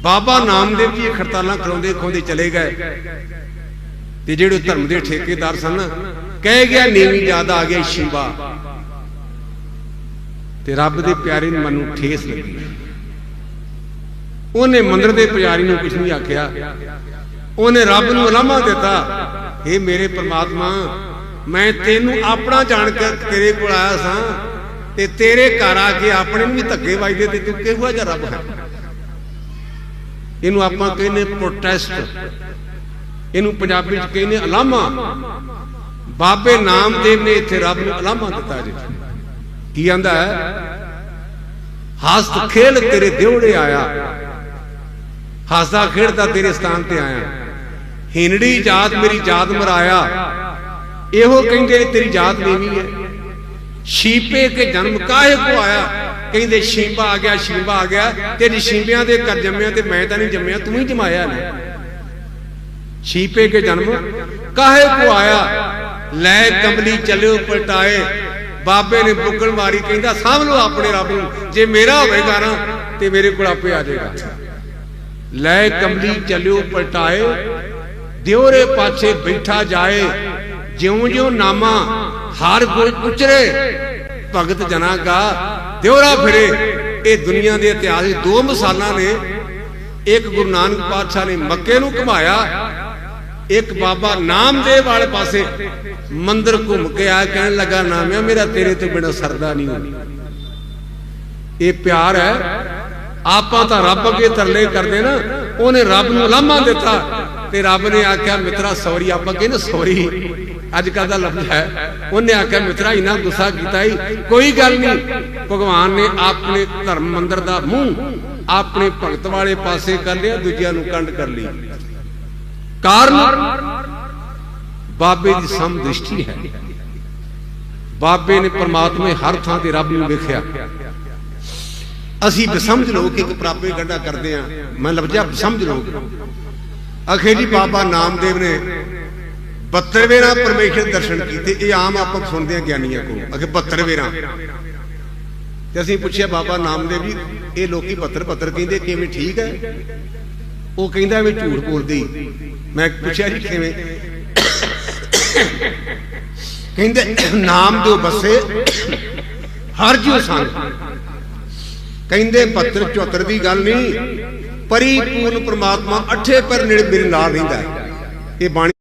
ਬਾਬਾ ਨਾਮਦੇਵ ਜੀ ਖੜਤਾਲਾਂ ਕਰਾਉਂਦੇ ਖੋਂਦੇ ਚਲੇ ਗਏ। ਤੇ ਜਿਹੜੇ ਧਰਮ ਦੇ ਠੇਕੇਦਾਰ ਸਨ, ਕਹਿ ਗਿਆ, ਨੀਵੀਂ ਜ਼ਿਆਦਾ ਆ ਗਿਆ ਸ਼ਿਵਾ ਤੇ ਰੱਬ ਦੇ ਪਿਆਰੇ ਨੂੰ ਮਨ ਨੂੰ ਠੇਸ ਲੱਗੀ। ਉਹਨੇ ਮੰਦਰ ਦੇ ਪੁਜਾਰੀ ਨੂੰ ਕੁਝ ਨਹੀਂ ਆਖਿਆ। ਉਹਨੇ ਰੱਬ ਨੂੰ ਅਲਾਮਾ ਦਿੱਤਾ ਇਹ ਮੇਰੇ ਪਰਮਾਤਮਾ, ਮੈਂ ਤੈਨੂੰ ਆਪਣਾ ਜਾਣ ਕੇ ਤੇਰੇ ਕੋਲ ਆਇਆ ਸਾਂ। ਤੇ ਤੇਰੇ ਘਰ ਆ ਕੇ ਆਪਣੇ ਨੂੰ ਵੀ ਧੱਕੇ ਵੱਜਦੇ ਤੇ ਤੂੰ ਕਿਹੋ ਜਿਹਾ ਰੱਬ ਹੈ? ਇਹਨੂੰ ਆਪਾਂ ਕਹਿੰਦੇ ਪ੍ਰੋਟੈਸਟ ਇਹਨੂੰ ਪੰਜਾਬੀ ਚ ਕਹਿੰਦੇ ਅਲਾਮਾ। ਬਾਬੇ ਨਾਮਦੇਵ ਨੇ ਇੱਥੇ ਰੱਬ ਨੂੰ ਅਲਾਮਾ ਦਿੱਤਾ ਜੀ। ਕੀ ਆਂਦਾ ਹੈ? ਹਸਤ ਖੇਲ ਤੇਰੇ ਦਿਉੜੇ ਆਇਆ। ਹੱਸਦਾ ਖੇਡਦਾ ਤੇਰੇ ਸਥਾਨ ਤੇ ਆਇਆ। ਹਿੰਨੜੀ ਜਾਤ ਮੇਰੀ ਜਾਤ ਮਰਾਇਆ। ਇਹੋ ਕਹਿੰਦੇ ਤੇਰੀ ਜਾਤ ਨੀਵੀਂ ਹੈ। ਸ਼ੀਪੇ ਕੇ ਜਨਮ ਕਾਹੇ ਕੋ ਆਇਆ? ਕਹਿੰਦੇ ਸ਼ੀਂਬਾ ਆ ਗਿਆ ਸ਼ੀਂਬਾ ਆ ਗਿਆ। ਤੇਰੀ ਸ਼ੀਂਬਿਆਂ ਦੇ ਘਰ ਜੰਮਿਆ ਤੇ ਮੈਂ ਤਾਂ ਨਹੀਂ ਜੰਮਿਆ, ਤੂੰ ਹੀ ਜਮਾਇਆ ਨੇ। ਸ਼ੀਪੇ ਕੇ ਜਨਮ ਕਾਹੇ ਕੋ ਆਇਆ? ਲੈ ਕਮਲੀ ਚੱਲਿਓ, ਪਲਟਾਏ। ਬਾਬੇ ਨੇ ਬੁੱਕਲ ਮਾਰੀ, ਕਹਿੰਦਾ, ਸਾਂਭ ਲਓ ਆਪਣੇ ਰੱਬ ਨੂੰ। ਜੇ ਮੇਰਾ ਹੋਵੇਗਾ ਨਾ, ਤੇ ਮੇਰੇ ਕੋਲ ਆਪੇ ਆ ਜਾਏਗਾ। ਲੈ ਕਮਲੀ ਚੱਲਿਓ, ਪਲਟਾਏ। ਦਿਉਰੇ ਪਾਸੇ ਬੈਠਾ ਜਾਏ ਜਿਉਂ ਜਿਉਂ ਨਾਮਾ ਹਰ ਕੋਈ ਉਚਰੇ। ਭਗਤ ਜਨਾ ਕਾ ਦਿਉਰਾ ਫਿਰੇ। ਇਹ ਦੁਨੀਆ ਦੇ ਇਤਿਹਾਸ ਵਿੱਚ ਦੋ ਮਿਸਾਲਾਂ ਨੇ। ਇੱਕ ਗੁਰੂ ਨਾਨਕ ਪਾਤਸ਼ਾਹ ਨੇ ਮੱਕੇ ਨੂੰ ਘੁਮਾਇਆ। ਇੱਕ ਬਾਬਾ ਨਾਮਦੇਵ ਵਾਲੇ ਪਾਸੇ ਮੰਦਰ ਘੁੰਮ ਕੇ ਆ ਕਹਿਣ ਲੱਗਾ ਨਾਮਿਆ ਮੇਰਾ ਤੇਰੇ ਤੋਂ ਬਿਨਾ ਸਰਦਾ ਨਹੀਂ ਇਹ ਪਿਆਰ ਹੈ। ਆਪਾਂ ਤਾਂ ਰੱਬ ਅੱਗੇ ਤਰਲੇ ਕਰਦੇ ਨਾ। ਉਹਨੇ ਰੱਬ ਨੂੰ ਲਾਮਾ ਦਿੱਤਾ। ਤੇ ਰੱਬ ਨੇ ਆਖਿਆ, ਮਿੱਤਰਾ, ਸੌਰੀ, ਆਪਾਂ ਕਹਿੰਦੇ ਸੌਰੀ। ਅੱਜ ਕੱਲ ਦਾ ਲਫ਼ਜ਼ ਹੈ। ਉਹਨੇ ਆਖਿਆ, ਮਿੱਤਰਾ, ਇਨਾ ਗੁੱਸਾ ਕੀਤਾ ਹੀ। ਕੋਈ ਗੱਲ ਨਹੀਂ। ਭਗਵਾਨ ਨੇ ਆਪਣੇ ਧਰਮ ਮੰਦਰ ਦਾ ਮੂੰਹ ਆਪਣੇ ਭਗਤ ਵਾਲੇ ਪਾਸੇ ਕਰ ਲਿਆ, ਦੂਜਿਆਂ ਨੂੰ ਕੰਡ ਕਰ ਲਈ। ਕਾਰਨ ਬਾਬੇ ਦੀ ਸਮ ਦ੍ਰਿਸ਼ਟੀ ਹੈ। ਬਾਬੇ ਨੇ ਪਰਮਾਤਮਾ ਹਰ ਥਾਂ ਤੇ ਰੱਬ ਨੂੰ ਵੇਖਿਆ। ਅਸੀਂ ਸਮਝ ਲਓ ਕਿ ਇੱਕ ਪ੍ਰਾਪੇ ਗੱਡਾ ਕਰਦੇ ਆ ਮੈਂ ਲਫ਼ਜ਼ਾ ਸਮਝ ਲਓ ਅਖੇ ਜੀ ਬਾਬਾ ਨਾਮਦੇਵ ਨੇ 72 ਵੇਰਾ ਪਰਮੇਸ਼ਰ ਦਰਸ਼ਨ ਕੀਤੇ। ਇਹ ਆਮ ਆਪਾਂ ਸੁਣਦੇ ਆ ਗਿਆਨੀਆਂ ਕੋਲ। ਅਖੇ 72 ਵੇਰਾ ਤੇ ਅਸੀਂ ਪੁੱਛਿਆ, ਬਾਬਾ ਨਾਮਦੇਵ ਜੀ, ਇਹ ਲੋਕੀ 72 72 ਕਹਿੰਦੇ, ਕਿਵੇਂ ਠੀਕ ਹੈ? ਉਹ ਕਹਿੰਦਾ ਵੀ ਝੂਠ ਬੋਲਦੀ ਮੈਂ ਪੁੱਛਿਆ ਜੀ ਕਿਵੇਂ? ਕਹਿੰਦੇ ਨਾਮ ਦਿਓ ਬਸੇ ਹਰ ਜਿਉ ਸੰਗ। ਕਹਿੰਦੇ, ਪੱਤਰ 74 ਦੀ ਗੱਲ ਨਹੀਂ। ਪਰਿਪੂਰਨ ਪ੍ਰਮਾਤਮਾ ਅੱਠੇ ਪਰ ਨੇੜੇ ਮੇਰੇ ਨਾਲ ਰਹਿੰਦਾ ਹੈ। ਇਹ ਬਾਣੀ